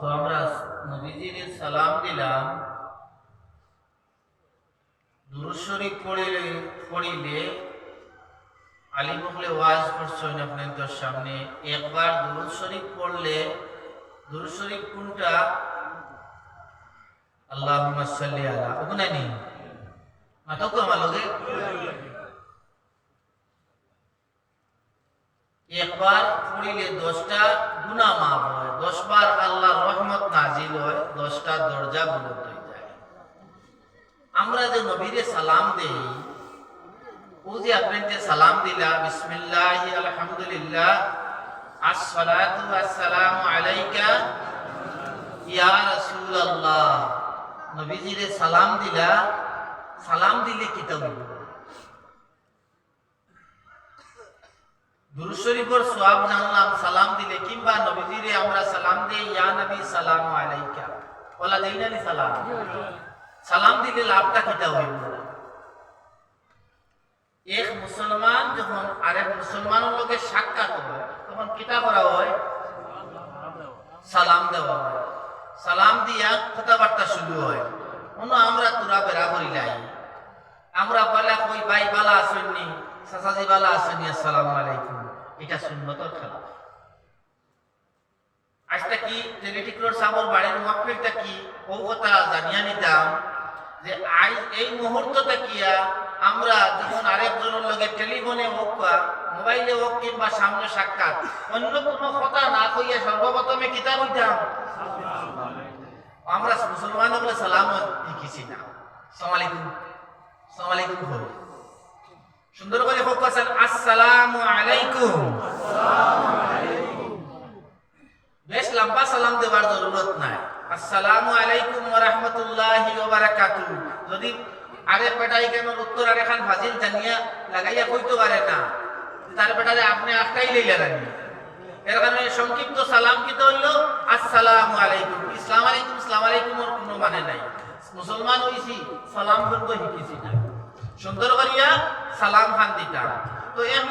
তো সালাম দিলাম। দুরূদ শরীফ পড়িলে পড়িলে আলী মহলে ওয়াজ করছেন আপনাদের সামনে। একবার দুরূদ শরীফ পড়লে, দুরূদ কোনটা? আল্লাহুম্মা সাল্লি আলা ওখানে নেই মাতক আমার লগে একবার পড়িলে দশটা গুণা মাফ হয় দশ বার আল্লাহর রহমত নাজিল হয়, দশটা দরজা বুলত হয়ে যায়। আমরা যে নবীরে সালাম দেই, ও যে আপনাকে সালাম দিলা, বিসমিল্লাহ, আলহামদুলিল্লাহ, আসসালাতু আসসালামু আলাইকা, ইয়া রাসূলুল্লাহ। নবীজিরে সালাম দিলা, সালাম দিলে কি তবে দুরূদ শরীফের জানলাম সালাম দিলে, কিংবা নবীজিরে আমরা সালাম দেই, ইয়া নবী, সালাম আলাইকা। দেই সালাম? সালাম দিলে লাভটা কিটা হইব? এক মুসলমান যখন আরেক মুসলমানের লগে সাক্ষাৎ হয়, তখন কিটা করা হয়? সালাম দেওয়া সালাম দিয়া কথাবার্তা শুরু হয় অন্য আমরা তোরা বেড়াবরি লাই আমরা বলা কই ভাই বালা আসেননি সাসাজি আসেননি আসসালামু আলাইকুম। এটা সুন্নতর খেলা। আজটা কি? জেনেটিক্রোর সাবর বাড়ির মাহফিলটা কি? ও জানিয়া নিতাম যে আজ এই মুহূর্তটা কিয়া আমরা যখন আরেকজনের লগে টেলিফোনে হোক বা মোবাইলে হোক কিংবা সামনে সাক্ষাৎ, অন্য কোনো কথা না কইয়া সর্বপ্রথমে কিতাব হইতাম? আমরা মুসলমান বলে সালাম শিখিছি না। সালামালাইকুম সালামালাইকুম হল সুন্দর করে হোক আসসালামু আলাইকুম। বেশ লম্বা সালাম দেওয়ার জরুরত নাই। আসসালামু আলাইকুম ওয়া রাহমাতুল্লাহি ওয়া যদি আরে পেটাই কেন উত্তর আর এখান ফাজিল জানিয়া লাগাইয়া কইতে পারে না তার পেটারে আপনি আটকাই লইলা রানি এর কারণে সংক্ষিপ্ত সালাম কি হইল? আসসালামু আলাইকুম। ইসলাম আলাইকুম আলাইকুম ওর কোনো মানে নাই। মুসলমান হইছি, সালাম করতে শিখেছি না। সুন্দর করিয়া সালাম খান দিতাম। তো